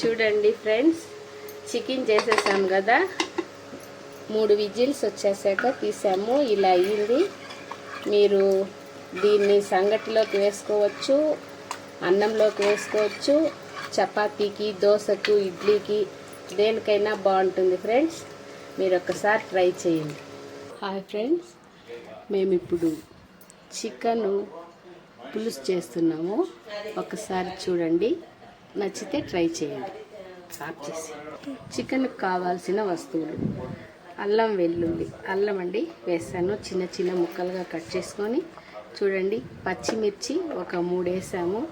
చూడండి friends chicken చేసేసాం కదా. మూడు విజిల్స్ వచ్చేసాక తీసాము ఇలా అయ్యింది మీరు దీన్ని సంగటిలోకి వేసుకోవచ్చు అన్నంలోకి వేసుకోవచ్చు చపాతీకి దోశకు ఇడ్లీకి దేనికైనా బాగుంటుంది ఫ్రెండ్స్. మీరు ఒక్కసారి ట్రై చేయండి. హాయ్ ఫ్రెండ్స్ మేము ఇప్పుడు చికెను పులుసు చేస్తున్నాము. ఒకసారి చూడండి. నచ్చితే ట్రై చేయండి. ఆఫ్ చేసి. చికెన్కి కావాల్సిన వస్తువులు. అల్లం వెల్లుల్లి. అల్లం అండి వేసాను. చిన్న చిన్న ముక్కలుగా కట్ చేసుకొని చూడండి. పచ్చిమిర్చి ఒక మూడు వేసాము.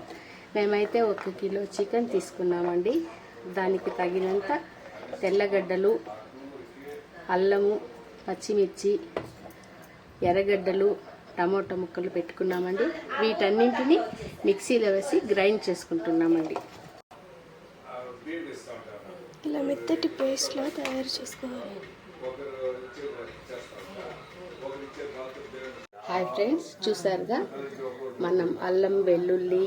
మేమైతే ఒక కిలో చికెన్ తీసుకున్నామండి. దానికి తగినంత తెల్లగడ్డలు అల్లము పచ్చిమిర్చి ఎర్రగడ్డలు టమోటా ముక్కలు పెట్టుకున్నామండి. వీటన్నింటినీ మిక్సీలో వేసి గ్రైండ్ చేసుకుంటున్నామండి. ఇలా మెత్తటి పేస్ట్లా తయారు చేసుకోవాలి. హాయ్ ఫ్రెండ్స్ చూసారుగా? మనం అల్లం వెల్లుల్లి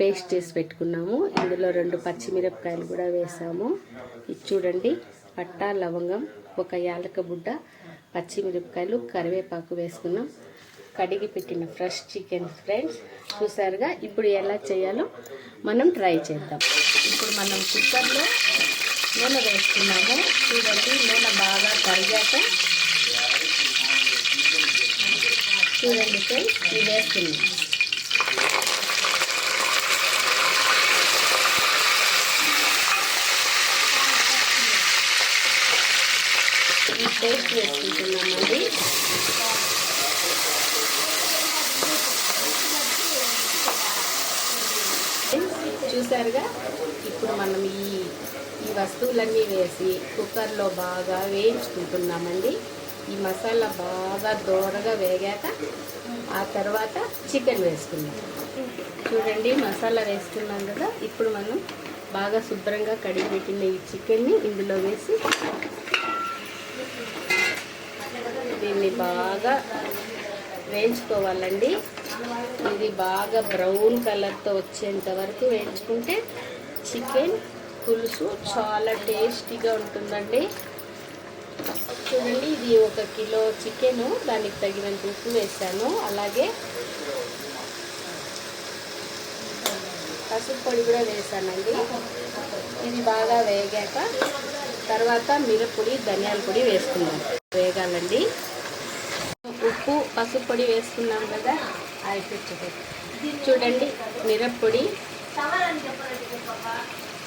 పేస్ట్ చేసి పెట్టుకున్నాము. ఇందులో రెండు పచ్చిమిరపకాయలు కూడా వేసాము. ఇది చూడండి పట్టా లవంగం ఒక యాలక బుడ్డ పచ్చిమిరపకాయలు కరివేపాకు వేసుకున్నాం. కడిగి పెట్టిన ఫ్రెష్ చికెన్ ఫ్రెండ్స్ చూసారుగా? ఇప్పుడు ఎలా చేయాలో మనం ట్రై చేద్దాం. ఇప్పుడు మనం కుక్కర్లో నూనె వేసుకున్నాము చూడండి నూనె బాగా కరిగాక చూడండి ఫ్రెండ్స్ ఇది వేస్తున్నాం. ఈ వేసుకుంటున్నామండి. చూసారుగా ఇప్పుడు మనం ఈ ఈ వస్తువులన్నీ వేసి కుక్కర్లో బాగా వేయించుకుంటున్నామండి. ఈ మసాలా బాగా దోరగా వేగాక ఆ తర్వాత చికెన్ వేసుకుందాం. చూడండి మసాలా వేసుకున్నాం కదా. ఇప్పుడు మనం బాగా శుభ్రంగా కడిగి పెట్టిన ఈ చికెన్ని ఇందులో వేసి దీన్ని బాగా వేయించుకోవాలండి. ఇది బాగా బ్రౌన్ కలర్తో వచ్చేంత వరకు వేయించుకుంటే చికెన్ పులుసు చాలా టేస్టీగా ఉంటుందండి. చూడండి ఇది ఒక కిలో చికెన్ దానికి తగినంత ఉప్పు వేసాను. అలాగే పసుపు పొడి కూడా వేసానండి. ఇది బాగా వేగాక తర్వాత మిరపొడి ధనియాల పొడి వేసుకున్నాం వేగాలండి. ఉప్పు పసుపు పొడి వేసుకున్నాం కదా? అది చూడండి మిరప్పొడి.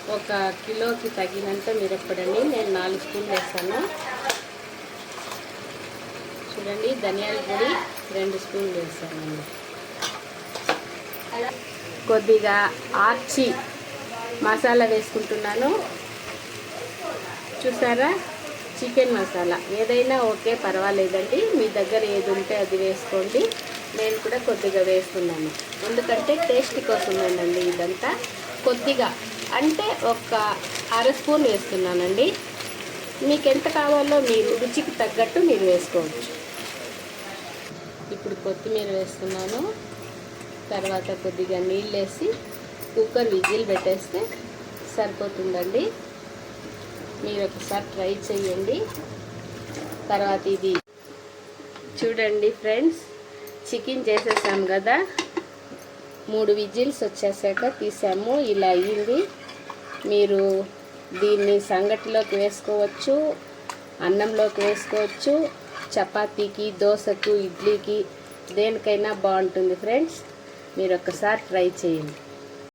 ఒక కిలోకి తగినంత మిరప్పొడి అండి. నేను నాలుగు స్పూన్లు వేసాను. చూడండి ధనియాల పొడి రెండు స్పూన్లు వేసానండి కొద్దిగా ఆర్చి మసాలా వేసుకుంటున్నాను. చూసారా? చికెన్ మసాలా. ఏదైనా ఓకే పర్వాలేదండి. మీ దగ్గర ఏది ఉంటే అది వేసుకోండి. నేను కూడా కొద్దిగా వేస్తున్నాను. ఎందుకంటే టేస్ట్ కోసమేనండి ఇదంతా. కొద్దిగా అంటే ఒక అర స్పూన్ వేస్తున్నానండి. మీకు ఎంత కావాలో మీరు రుచికి తగ్గట్టు మీరు వేసుకోవచ్చు. ఇప్పుడు కొత్తిమీర వేస్తున్నాను. తర్వాత కొద్దిగా నీళ్ళు వేసి కుక్కర్ విజిల్ పెట్టేస్తే సరిపోతుందండి. మీరు ఒకసారి ట్రై చేయండి తర్వాత ఇది చూడండి ఫ్రెండ్స్ చికెన్ చేసేసాం కదా. మూడు విజిల్స్ వచ్చేసాక తీసాము ఇలా అయ్యింది మీరు దీన్ని సంగటిలోకి వేసుకోవచ్చు అన్నంలోకి వేసుకోవచ్చు చపాతీకి దోశకు ఇడ్లీకి దేనికైనా బాగుంటుంది ఫ్రెండ్స్. మీరు ఒక్కసారి ట్రై చేయండి